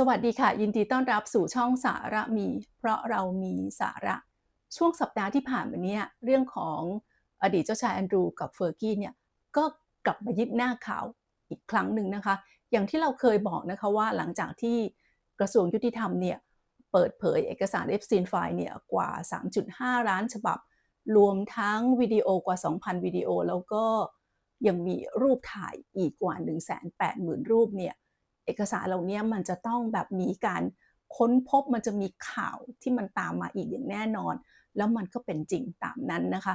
สวัสดีค่ะ ยินดีต้อนรับสู่ช่องสาระมี เพราะเรามีสาระ ช่วงสัปดาห์ที่ผ่านมาเนี้เรื่องของอดีตเจ้าชายแอนดรูกับเฟอร์กี้เนี่ยก็กลับมายิบหน้าข่าวอีกครั้งหนึ่งนะคะ อย่างที่เราเคยบอกนะคะว่าหลังจากที่กระทรวงยุติธรรมเนี่ยเปิดเผยเอกสารเอฟซีนไฟล์เนี่ยกว่า 3.5 ล้านฉบับ รวมทั้งวิดีโอกว่า 2,000 วิดีโอ แล้วก็ยังมีรูปถ่ายอีกกว่า 180,000 รูปเนี่ย เอกสารเหล่านี้มันจะต้องแบบมีการค้นพบมันจะมีข่าวที่มันตามมาอีกอย่างแน่นอน แล้วมันก็เป็นจริงตามนั้นนะคะ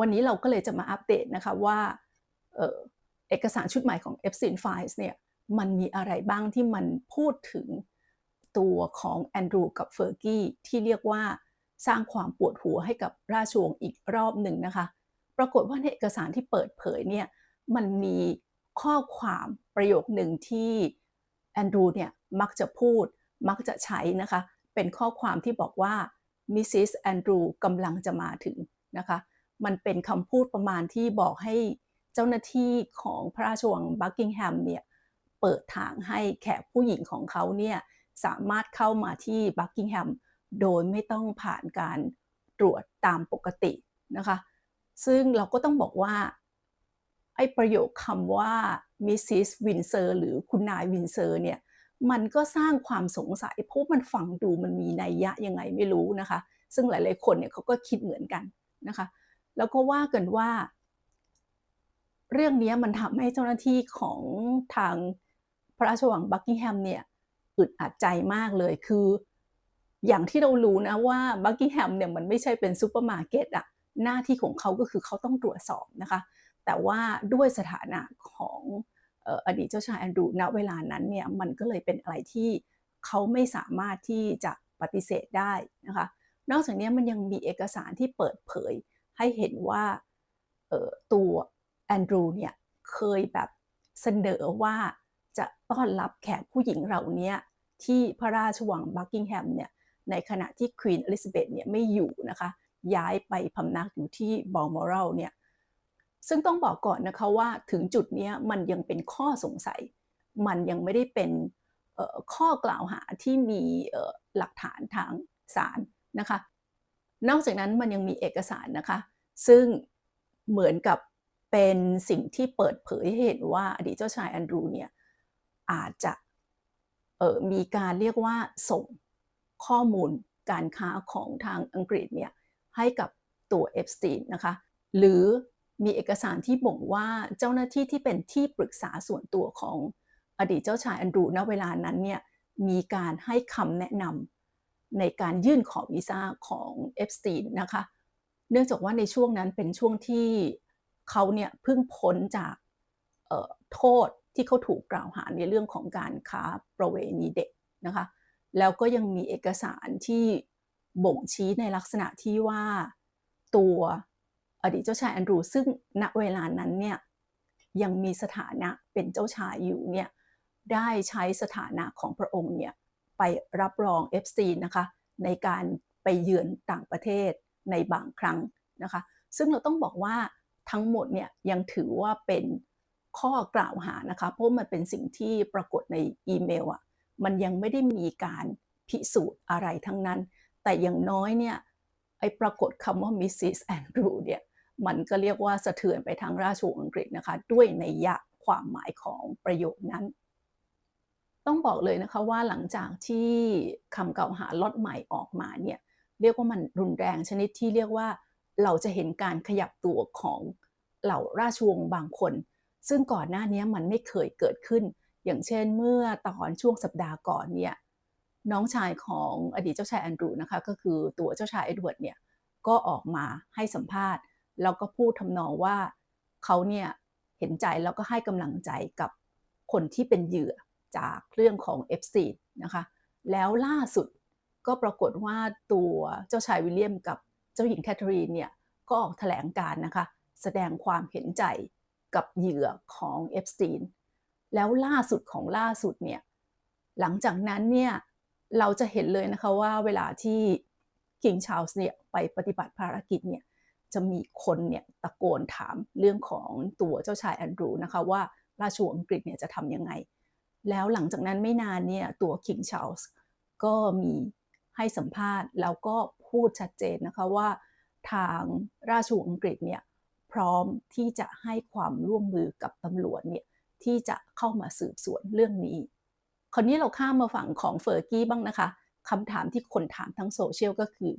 วันนี้เราก็เลยจะมาอัปเดตนะคะว่าเออเอกสารชุดใหม่ของ f s i n Files เนี่ยมันมีอะไรบ้างที่มันพูดถึงตัวของแอนดรูกับเฟอร์กี้ที่เรียกว่าสร้างความปวดหัวให้กับราชวงศ์อีกรอบหนึ่งนะคะ ปรากฏว่าในเอกสารที่เปิดเผยเนี่ยมันมีข้อความประโยคหนึ่งที่ แอนดรูเนี่ยมักจะพูดมักจะใช้นะคะ เป็นข้อความที่บอกว่ามิสซิสแอนดรูกำลังจะมาถึงนะคะ มันเป็นคำพูดประมาณที่บอกให้เจ้าหน้าที่ของพระราชวังบักกิงแฮมเนี่ยเปิดทางให้แขกผู้หญิงของเขาเนี่ยสามารถเข้ามาที่บักกิงแฮมโดยไม่ต้องผ่านการตรวจตามปกตินะคะ ซึ่งเราก็ต้องบอกว่าไอ้ประโยคคำว่า มิสซิสวินเซอร์หรือคุณนายวินเซอร์เนี่ยมันก็สร้างความสงสัยเพราะมันฟังดูมันมีนัยยะยังไงไม่รู้นะคะ ซึ่งหลาย ๆ คนเนี่ยเขาก็คิดเหมือนกันนะคะ แล้วก็ว่ากันว่า เรื่องนี้มันทำให้เจ้าหน้าที่ของทางพระราชวังบักกิงแฮมเนี่ยอึดอัดใจมากเลยคือ อย่างที่เรารู้นะว่าบักกิงแฮมเนี่ยมันไม่ใช่เป็นซูเปอร์มาร์เก็ตอะหน้าที่ของเขาก็คือเขาต้องตรวจสอบนะคะ แต่ว่าด้วยสถานะของ อดีตเจ้าชายแอนดรูณเวลานั้นเนี่ยมันก็เลยเป็นอะไรที่เขาไม่สามารถที่จะปฏิเสธได้นะคะนอกจากนี้มันยังมีเอกสารที่เปิดเผยให้เห็นว่าตัวแอนดรูเนี่ยเคยแบบเสนอว่าจะต้อนรับแขกผู้หญิงเหล่านี้ที่พระราชวังบักกิงแฮมเนี่ยในขณะที่ควีนอลิซาเบธเนี่ยไม่อยู่นะคะย้ายไปพำนักอยู่ที่บอลมอรัลเนี่ย ซึ่งต้องบอกก่อนนะคะว่าถึงจุดนี้มันยังเป็นข้อสงสัย มันยังไม่ได้เป็นข้อกล่าวหาที่มีหลักฐานทางศาลนะคะ นอกจากนั้นมันยังมีเอกสารนะคะ ซึ่งเหมือนกับเป็นสิ่งที่เปิดเผยให้เห็นว่าอดีตเจ้าชายแอนดรูเนี่ยอาจจะมีการเรียกว่าส่งข้อมูลการค้าของทางอังกฤษเนี่ยให้กับตัวเอฟสตีนนะคะ หรือ มีเอกสารที่บ่งว่าเจ้าหน้าที่ที่เป็นที่ปรึกษาส่วนตัวของอดีตเจ้าชายอันดรูณเวลานั้นเนี่ยมีการให้คำแนะนำในการยื่นขอวีซ่าของเอฟสตีนนะคะ เนื่องจากว่าในช่วงนั้นเป็นช่วงที่เขาเนี่ยเพิ่งพ้นจากโทษที่เขาถูกกล่าวหาในเรื่องของการค้าประเวณีเด็กนะคะ แล้วก็ยังมีเอกสารที่บ่งชี้ในลักษณะที่ว่าตัว อดีตเจ้าชายแอนดรูซึ่งณเวลานั้นเนี่ยยังมีสถานะเป็นเจ้าชายอยู่เนี่ยได้ใช้สถานะของพระองค์เนี่ยไปรับรองเอฟซีนะคะในการไปเยือนต่างประเทศในบางครั้งนะคะ ซึ่งเราต้องบอกว่าทั้งหมดเนี่ยยังถือว่าเป็นข้อกล่าวหานะคะเพราะมันเป็นสิ่งที่ปรากฏในอีเมลอะ่ะมันยังไม่ได้มีการพิสูจน์อะไรทั้งนั้น แต่อย่างน้อยเนี่ยไอปรากฏคำว่ามิสซิสแอนดรูเนี่ย มันก็เรียกว่าสะเทือนไปทางราชวงศ์อังกฤษนะคะ ด้วยในยะความหมายของประโยคนั้น ต้องบอกเลยนะคะว่าหลังจากที่คำกล่าวหาล็อตใหม่ออกมาเนี่ยเรียกว่ามันรุนแรงชนิดที่เรียกว่าเราจะเห็นการขยับตัวของเหล่าราชวงศ์บางคน ซึ่งก่อนหน้านี้มันไม่เคยเกิดขึ้น อย่างเช่นเมื่อตอนช่วงสัปดาห์ก่อนเนี่ยน้องชายของอดีตเจ้าชายแอนดรูนะคะก็คือตัวเจ้าชายเอ็ดเวิร์ดเนี่ยก็ออกมาให้สัมภาษณ์ แล้วก็พูดทำนองว่าเขาเนี่ยเห็นใจแล้วก็ให้กำลังใจกับคนที่เป็นเหยื่อจากเรื่องของเอฟซีนะคะ แล้วล่าสุดก็ปรากฏว่าตัวเจ้าชายวิลเลียมกับเจ้าหญิงแคทเธอรีนเนี่ยก็ออกแถลงการนะคะ แสดงความเห็นใจกับเหยื่อของเอฟสตีนแล้วล่าสุดของล่าสุดเนี่ยหลังจากนั้นเนี่ยเราจะเห็นเลยนะคะว่าเวลาที่คิงชาลส์เนี่ยไปปฏิบัติภารกิจเนี่ย จะมีคนเนี่ยตะโกนถามเรื่องของตัวเจ้าชายแอนดรูนะคะว่าราชวงศ์อังกฤษเนี่ยจะทำยังไง แล้วหลังจากนั้นไม่นานเนี่ยตัวคิงชาร์ลส์ก็มีให้สัมภาษณ์แล้วก็พูดชัดเจนนะคะว่าทางราชวงศ์อังกฤษเนี่ยพร้อมที่จะให้ความร่วมมือกับตำรวจเนี่ยที่จะเข้ามาสืบสวนเรื่องนี้ คราวนี้เราข้ามมาฝั่งของเฟอร์กี้บ้างนะคะคำถามที่คนถามทั้งโซเชียลก็คือ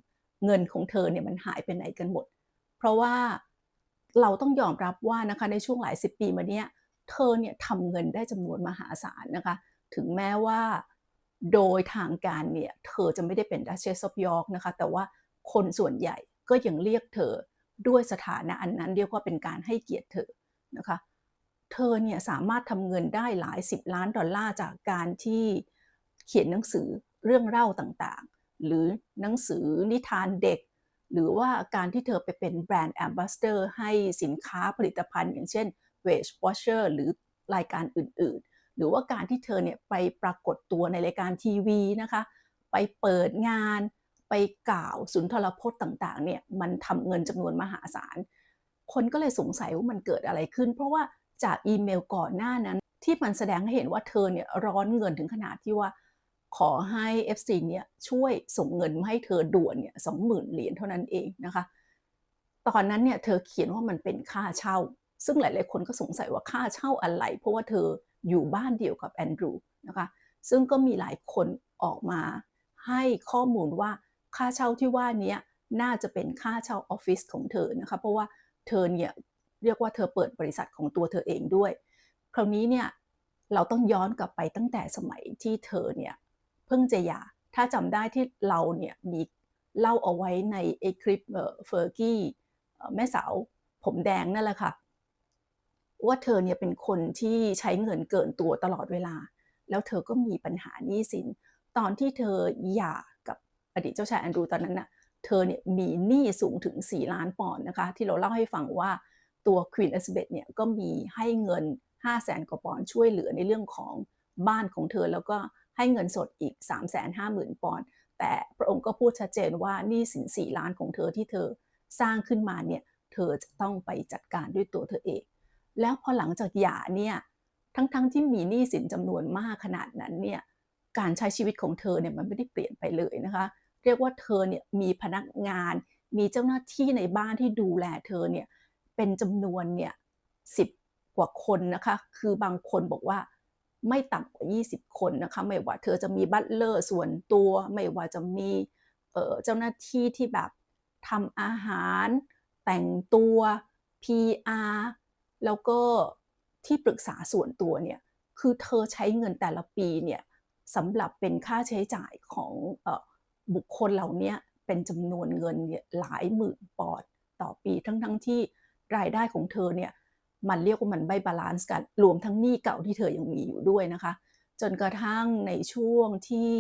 เงินของเธอเนี่ยมันหายไปไหนกันหมด ราะว่าเราต้องยอมรับว่านะคะในช่วงหลายสิบปีมาเนี้ยเธอเนี่ยทำเงินได้จำนวนมหาศาลนะคะ ถึงแม้ว่าโดยทางการเนี่ยเธอจะไม่ได้เป็นดัชเชสออฟยอร์กนะคะ แต่ว่าคนส่วนใหญ่ก็ยังเรียกเธอด้วยสถานะอันนั้นเรียกว่าเป็นการให้เกียรติเธอนะคะ เธอเนี่ยสามารถทำเงินได้หลายสิบล้านดอลลาร์จากการที่เขียนหนังสือเรื่องเล่าต่างๆ หรือหนังสือนิทานเด็ก หรือว่าการที่เธอไปเป็นแบรนด์แอมบาสเดอร์ให้สินค้าผลิตภัณฑ์ อย่างเช่น Weight Watcher หรือรายการอื่นๆ หรือว่าการที่เธอเนี่ยไปปรากฏตัวในรายการทีวีนะคะ ไปเปิดงาน ไปกล่าวสุนทรพจน์ต่างๆ เนี่ยมันทำเงินจำนวนมหาศาล คนก็เลยสงสัยว่ามันเกิดอะไรขึ้น เพราะว่าจากอีเมลก่อนหน้านั้นที่มันแสดงให้เห็นว่าเธอเนี่ยร้อนเงินถึงขนาดที่ว่า ขอให้ FC เนี่ยช่วยส่งเงินมาให้เธอด่วนเนี่ยสองหมื่นเหรียญเท่านั้นเองนะคะ ตอนนั้นเนี่ยเธอเขียนว่ามันเป็นค่าเช่า ซึ่งหลาย ๆ คนก็สงสัยว่าค่าเช่าอะไร เพราะว่าเธออยู่บ้านเดียวกับแอนดรูนะคะ ซึ่งก็มีหลายคนออกมาให้ข้อมูลว่าค่าเช่าที่ว่านี้น่าจะเป็นค่าเช่าออฟฟิศของเธอนะคะ เพราะว่าเธอเนี่ยเรียกว่าเธอเปิดบริษัทของตัวเธอเองด้วย คราวนี้เนี่ยเราต้องย้อนกลับไปตั้งแต่สมัยที่เธอเนี่ย เพิ่งจะหย่าถ้าจำได้ที่เราเนี่ยมีเล่าเอาไว้ในไอคลิปเฟอร์กี้แม่สาวผมแดงนั่นแหละค่ะ ว่าเธอเนี่ยเป็นคนที่ใช้เงินเกินตัวตลอดเวลา แล้วเธอก็มีปัญหาหนี้สิน ตอนที่เธอหย่ากับอดีตเจ้าชายแอนดรูตอนนั้นน่ะเธอเนี่ยมีหนี้สูงถึง 4 ล้านปอนด์นะคะ ที่เราเล่าให้ฟังว่าตัวควีนเอลซาเบธเนี่ยก็มีให้เงิน 5 0 0แสนกว่าปอนด์ช่วยเหลือในเรื่องของบ้านของเธอแล้วก็ ให้เงินสดอีก 3 5 0 0 0 0 ปอนด์แต่พระองค์ก็พูดชัดเจนว่านี้สิน4ล้านของเธอที่เธอสร้างขึ้นมาเนี่ยเธอจะต้องไปจัดการด้วยตัวเธอเอง แล้วพอหลังจากหย่าเนี่ยทั้งๆทที่มีหนี้สินจำนวนมากขนาดนั้นเนี่ยการใช้ชีวิตของเธอเนี่ยมันไม่ได้เปลี่ยนไปเลยนะคะ เรียกว่าเธอเนี่ยมีพนักงาน มีเจ้าหน้าที่ในบ้านที่ดูแลเธอเนี่ยเป็นจำนวนเนี่ยสิบกว่าคนนะคะ คือบางคนบอกว่า ไม่ต่ำกว่า 20 คนนะคะไม่ว่าเธอจะมีบัตเลอร์ส่วนตัว ไม่ว่าจะมีเจ้าหน้าที่ที่แบบทำอาหาร แต่งตัว PR แล้วก็ที่ปรึกษาส่วนตัวเนี่ยคือเธอใช้เงินแต่ละปีเนี่ยสำหรับเป็นค่าใช้จ่ายของบุคคลเหล่านี้เป็นจำนวนเงินเนี่ยหลายหมื่นปอนด์ต่อปีทั้งทั้งที่รายได้ของเธอเนี่ย มันเรียกว่ามันไม่บาลานซ์กัน รวมทั้งหนี้เก่าที่เธอยังมีอยู่ด้วยนะคะ จนกระทั่งในช่วงที่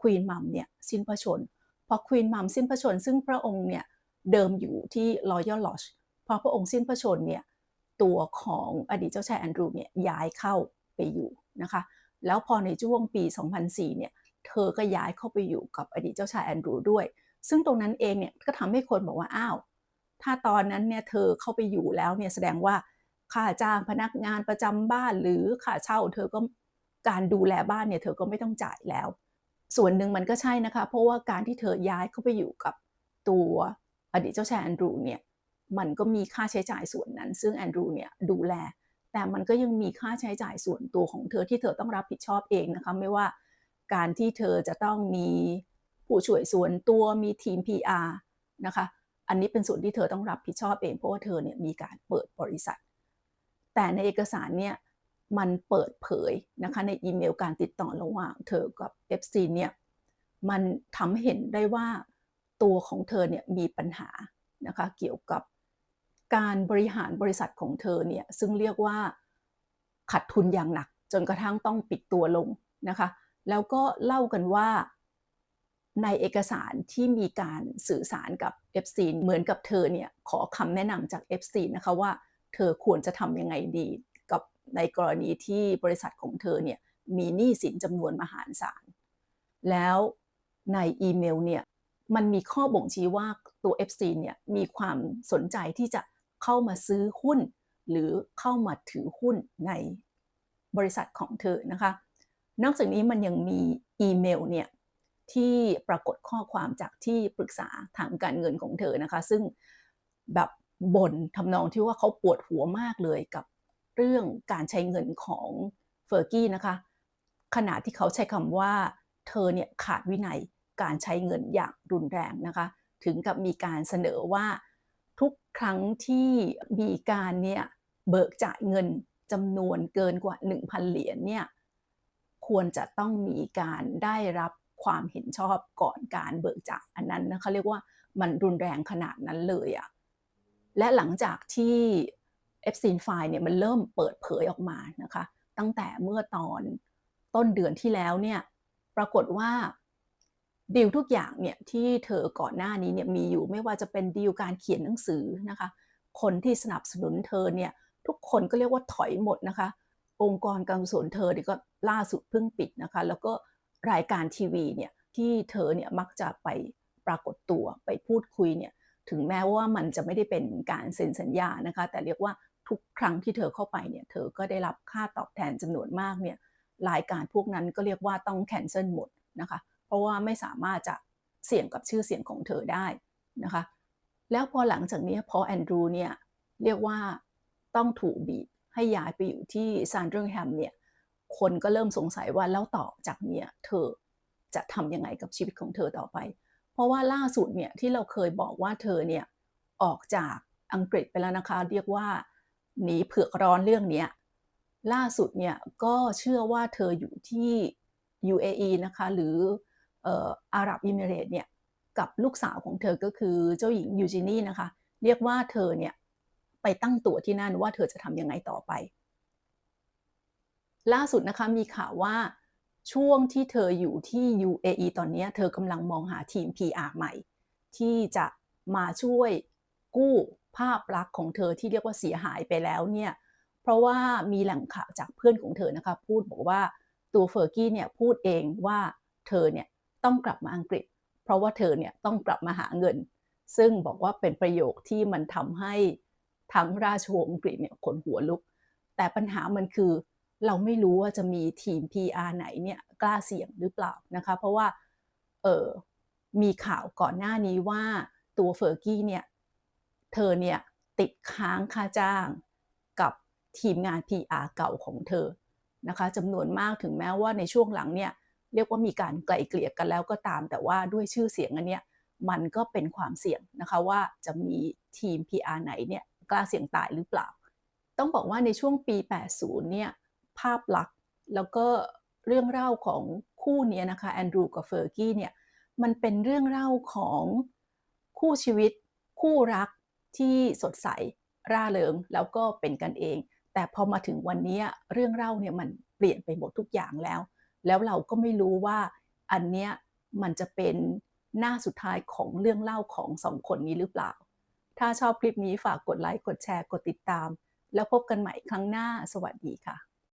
ควีนมัมเนี่ยสิ้นพระชนพอควีนมัมสิ้นพระชน ซึ่งพระองค์เนี่ยเดิมอยู่ที่ Royal Lodge พอพระองค์สิ้นพระชนเนี่ยตัวของอดีตเจ้าชายแอนดรูเนี่ยย้ายเข้าไปอยู่นะคะ แล้วพอในช่วงปี 2004 เนี่ยเธอก็ย้ายเข้าไปอยู่กับอดีตเจ้าชายแอนดรูด้วย ซึ่งตรงนั้นเองเนี่ยก็ทำให้คนบอกว่า อ้าว ถ้าตอนนั้นเนี่ยเธอเข้าไปอยู่แล้วเนี่ยแสดงว่า ค่าจ้างพนักงานประจำบ้านหรือค่าเช่า เธอก็การดูแลบ้านเนี่ยเธอก็ไม่ต้องจ่ายแล้ว ส่วนหนึ่งมันก็ใช่นะคะ เพราะว่าการที่เธอย้ายเข้าไปอยู่กับตัวอดีตเจ้าชายแอนดรูเนี่ยมันก็มีค่าใช้จ่ายส่วนนั้น ซึ่งแอนดรูเนี่ยดูแล แต่มันก็ยังมีค่าใช้จ่ายส่วนตัวของเธอที่เธอต้องรับผิดชอบเองนะคะไม่ว่าการที่เธอจะต้องมีผู้ช่วยส่วนตัวมีทีม PR นะคะ อันนี้เป็นส่วนที่เธอต้องรับผิดชอบเอง เพราะว่าเธอเนี่ยมีการเปิดบริษัท แต่ในเอกสารเนี่ยมันเปิดเผยนะคะในอีเมลการติดต่อระหว่างเธอกับเอฟซีเนี่ยมันทำให้เห็นได้ว่าตัวของเธอเนี่ยมีปัญหานะคะเกี่ยวกับการบริหารบริษัทของเธอเนี่ยซึ่งเรียกว่าขาดทุนอย่างหนัก จนกระทั่งต้องปิดตัวลงนะคะแล้วก็เล่ากันว่าในเอกสารที่มีการสื่อสารกับ f อเหมือนกับเธอเนี่ยขอคำแนะนำจาก f อนะคะว่า เธอควรจะทำยังไงดีกับในกรณีที่บริษัทของเธอเนี่ยมีหนี้สินจำนวนมหาศาล แล้วในอีเมลเนี่ยมันมีข้อบ่งชี้ว่าตัว FC เนี่ยมีความสนใจที่จะเข้ามาซื้อหุ้น หรือเข้ามาถือหุ้นในบริษัทของเธอนะคะ นอกจากนี้มันยังมีอีเมลเนี่ยที่ปรากฏข้อความจากที่ปรึกษาทางการเงินของเธอนะคะ ซึ่งแบบ บ่นทำนองที่ว่าเขาปวดหัวมากเลยกับเรื่องการใช้เงินของเฟอร์กี้นะคะขณะที่เขาใช้คำว่าเธอเนี่ยขาดวินัยการใช้เงินอย่างรุนแรงนะคะถึงกับมีการเสนอว่าทุกครั้งที่มีการเนี่ยเบิกจ่ายเงินจำนวนเกินกว่า 1,000 เหรียญเนี่ยควรจะต้องมีการได้รับความเห็นชอบก่อนการเบิกจ่ายอันนั้นนะคะเรียกว่ามันรุนแรงขนาดนั้นเลยอะ และหลังจากที่เอฟซีนไฟเนี่ยมันเริ่มเปิดเผยออกมานะคะ ตั้งแต่เมื่อตอนต้นเดือนที่แล้วเนี่ยปรากฏว่าดีลทุกอย่างเนี่ยที่เธอก่อนหน้านี้เนี่ยมีอยู่ไม่ว่าจะเป็นดีลการเขียนหนังสือนะคะ คนที่สนับสนุนเธอเนี่ยทุกคนก็เรียกว่าถอยหมดนะคะ องค์กรการกุศลเธอเนี่ยก็ล่าสุดเพิ่งปิดนะคะ แล้วก็รายการทีวีเนี่ยที่เธอเนี่ยมักจะไปปรากฏตัวไปพูดคุยเนี่ย ถึงแม้ว่ามันจะไม่ได้เป็นการเซ็นสัญญานะคะ แต่เรียกว่าทุกครั้งที่เธอเข้าไปเนี่ยเธอก็ได้รับค่าตอบแทนจำนวนมากเนี่ยรายการพวกนั้นก็เรียกว่าต้องแคนเซิลหมดนะคะ เพราะว่าไม่สามารถจะเสี่ยงกับชื่อเสียงของเธอได้นะคะ แล้วพอหลังจากนี้พอแอนดรูเนี่ยเรียกว่าต้องถูกบีบให้ย้ายไปอยู่ที่ซานเดอร์แฮมเนี่ยคนก็เริ่มสงสัยว่าแล้วต่อจากเนี้ยเธอจะทำยังไงกับชีวิตของเธอต่อไป เพราะว่าล่าสุดเนี่ยที่เราเคยบอกว่าเธอเนี่ยออกจากอังกฤษไปแล้วนะคะ เรียกว่าหนีเผือกร้อนเรื่องนี้ล่าสุดเนี่ยก็เชื่อว่าเธออยู่ที่ UAE นะคะหรืออาหรับอิมิเรตเนี่ยกับลูกสาวของเธอก็คือเจ้าหญิงยูจินี่นะคะ เรียกว่าเธอเนี่ยไปตั้งตัวที่นั่นว่าเธอจะทำยังไงต่อไป ล่าสุดนะคะมีข่าวว่า ช่วงที่เธออยู่ที่ UAE ตอนนี้เธอกำลังมองหาทีม PR ใหม่ ที่จะมาช่วยกู้ภาพลักษณ์ของเธอที่เรียกว่าเสียหายไปแล้วเนี่ยเพราะว่ามีแหล่งข่าวจากเพื่อนของเธอนะคะพูดบอกว่าตัวเฟอร์กี้เนี่ยพูดเองว่าเธอเนี่ยต้องกลับมาอังกฤษ เพราะว่าเธอเนี่ยต้องกลับมาหาเงิน ซึ่งบอกว่าเป็นประโยคที่มันทำให้ทั้งราชวงศ์อังกฤษเนี่ยขนหัวลุก แต่ปัญหามันคือ เราไม่รู้ว่าจะมีทีม PR ไหนเนี่ยกล้าเสี่ยงหรือเปล่านะคะเพราะว่าเออมีข่าวก่อนหน้านี้ว่าตัวเฟอร์กี้เนี่ยเธอเนี่ยติดค้างค่าจ้างกับทีมงาน PR เก่าของเธอนะคะจำนวนมากถึงแม้ว่าในช่วงหลังเนี่ยเรียกว่ามีการไกลเกลี่ยกันแล้วก็ตาม แต่ว่าด้วยชื่อเสียงอันเนี้ยมันก็เป็นความเสี่ยงนะคะว่าจะมีทีม PR ไหนเนี่ยกล้าเสี่ยงตายหรือเปล่า ต้องบอกว่าในช่วงปี 80 เนี่ย ภาพลักษณ์ แล้วก็เรื่องเล่าของคู่นี้นะคะแอนดรูกับเฟอร์กี้เนี่ยมันเป็นเรื่องเล่าของคู่ชีวิต คู่รักที่สดใสร่าเริงแล้วก็เป็นกันเอง แต่พอมาถึงวันนี้เรื่องเล่าเนี่ยมันเปลี่ยนไปหมดทุกอย่างแล้ว แล้วเราก็ไม่รู้ว่าอันเนี้ยมันจะเป็นหน้าสุดท้ายของเรื่องเล่าของสองคนนี้หรือเปล่า ถ้าชอบคลิปนี้ฝากกดไลค์กดแชร์กดติดตาม แล้วพบกันใหม่ครั้งหน้าสวัสดีค่ะ